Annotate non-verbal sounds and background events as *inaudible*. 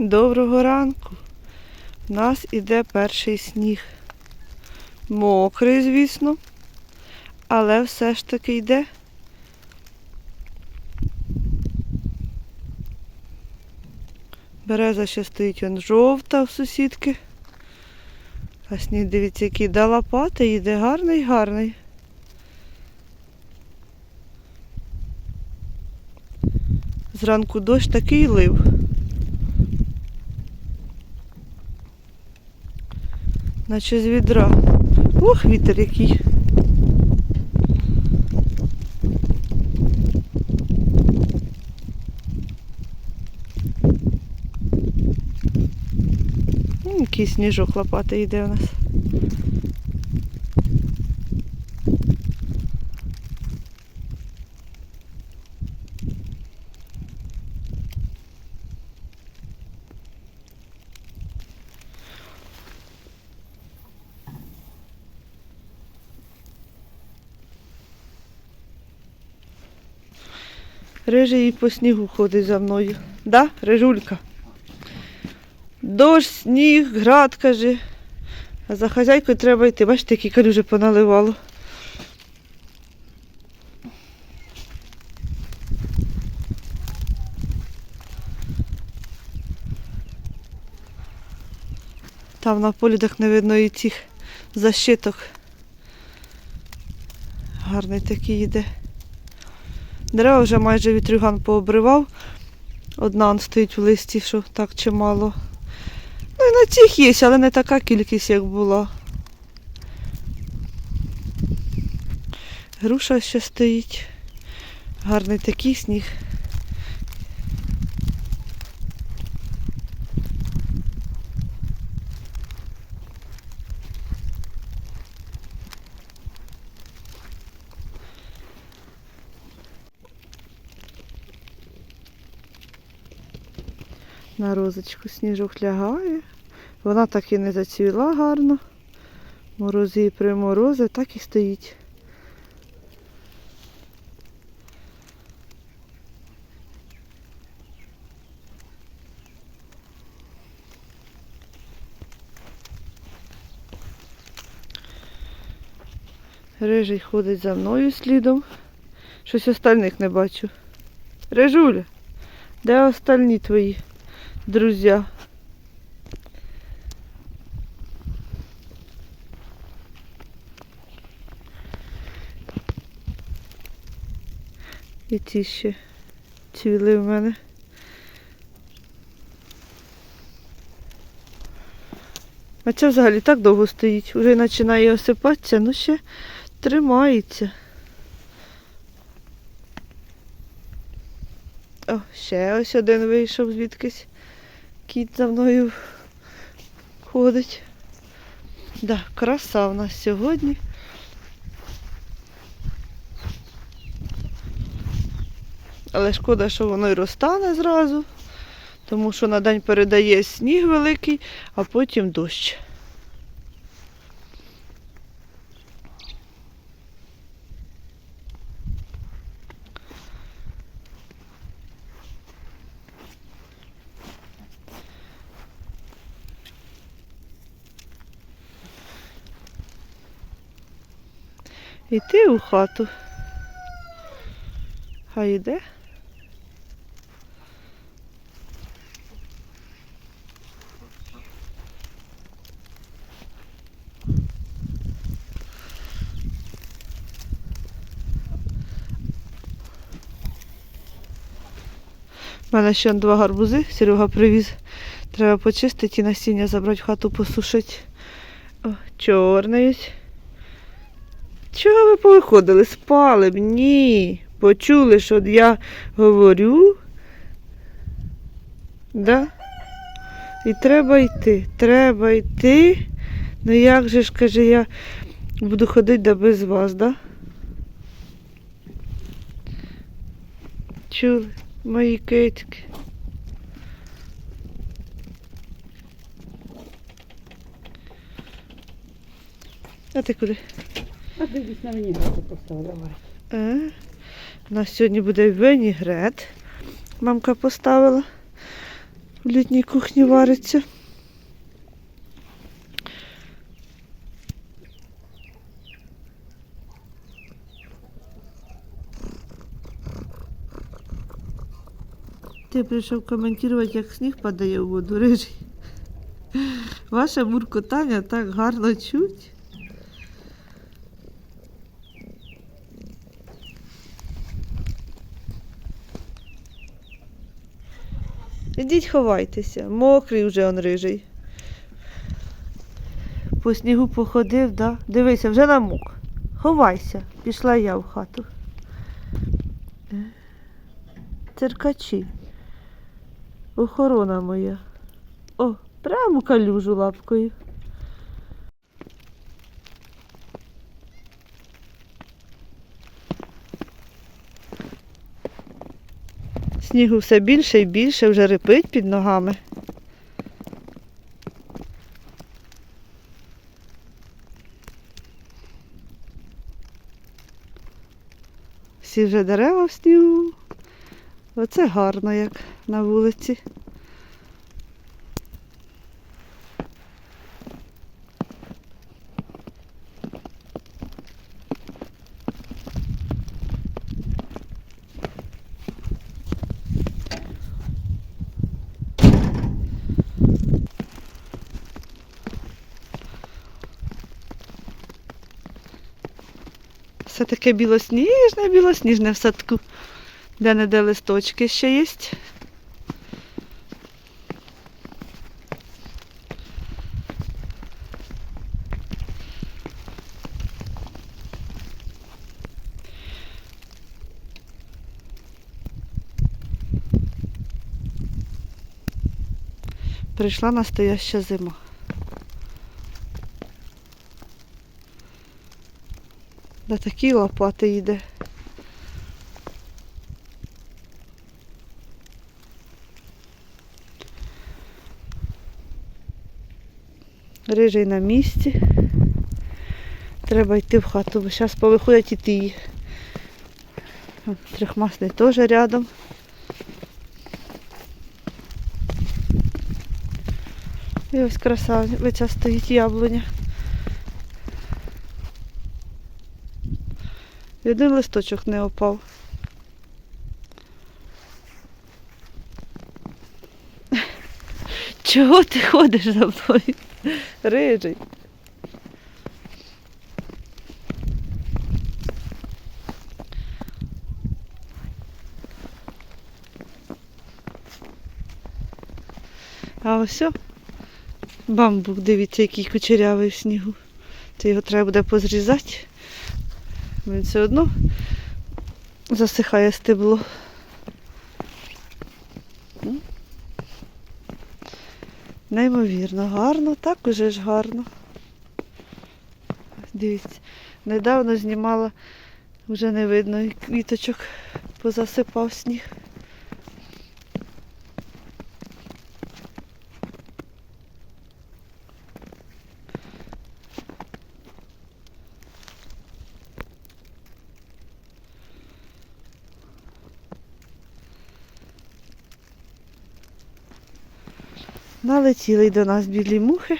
Доброго ранку. У нас іде перший сніг. Мокрий, звісно, але все ж таки йде. Береза ще стоїть он жовта в сусідки. А сніг, дивіться, який да лопати, йде гарний, гарний. Зранку дощ такий лив. Наче з відра. Ох, вітер який. Який сніжок лопати йде у нас. Рижий і по снігу ходить за мною. Да, Рижулька? Дощ, сніг, град, каже. А за хазяйкою треба йти. Бачите, які калюжі поналивало. Там на полі так не видно і цих защиток. Гарний такий йде. Дерева вже майже вітрюган пообривав. Одна стоїть в листі, що так чимало. Ну і на цих є, але не така кількість, як була. Груша ще стоїть. Гарний такий сніг. На розочку сніжок лягає. Вона так і не зацвіла гарно. Морози і приморози, так і стоїть. Рижий ходить за мною слідом. Щось остальних не бачу. Рижуля, де остальні твої друзі? І ті ще цвіли в мене. А це взагалі так довго стоїть. Уже починає осипатися, ну ще тримається. О, ще ось один вийшов звідкись. Кіт за мною ходить. Да, краса в нас сьогодні. Але шкода, що воно й розтане зразу, тому що на день передає сніг великий, а потім дощ. Іти у хату. Хай йде. У мене ще два гарбузи, Серега привіз. Треба почистити і насіння забрати в хату посушити. О, чорний. Чого ви повиходили? Спали б? Ні. Почули, що я говорю. Да? І треба йти. Треба йти. Ну як же ж, каже, я буду ходити да без вас, да? Чули? Мої китки. А ти куди? А на мені поставила. Е, У нас сьогодні буде винігрет. Мамка поставила. В літній кухні вариться. Ти прийшов коментувати, як сніг падає у воду, рижий. Ваше муркотання так гарно чуть. Ідіть ховайтеся, мокрий вже он рижий. По снігу походив, да? Дивися, вже намок. Ховайся, пішла я в хату. Циркачі. Охорона моя. О, прямо калюжу лапкою. Снігу все більше і більше, вже рипить під ногами. Всі вже дерева в снігу. Оце гарно, як на вулиці. Все таке білосніжне, білосніжне в садку. Де не де листочки ще є. Прийшла настояща зима. Да такі лопати йде. Рижий на місці. Треба йти в хату, бо зараз повиходять і ті. Трьохмасний теж рядом. І ось красавиця стоїть яблуня. І один листочок не опав. *laughs* Чого ти ходиш за мною? Рижий. А ось бамбук, дивіться, який кучерявий в снігу. Це його треба буде позрізати. Він все одно засихає стебло. Неймовірно, гарно, так уже ж гарно. Дивіться, недавно знімала, вже не видно, квіточок позасипав сніг. Налетіли до нас білі мухи.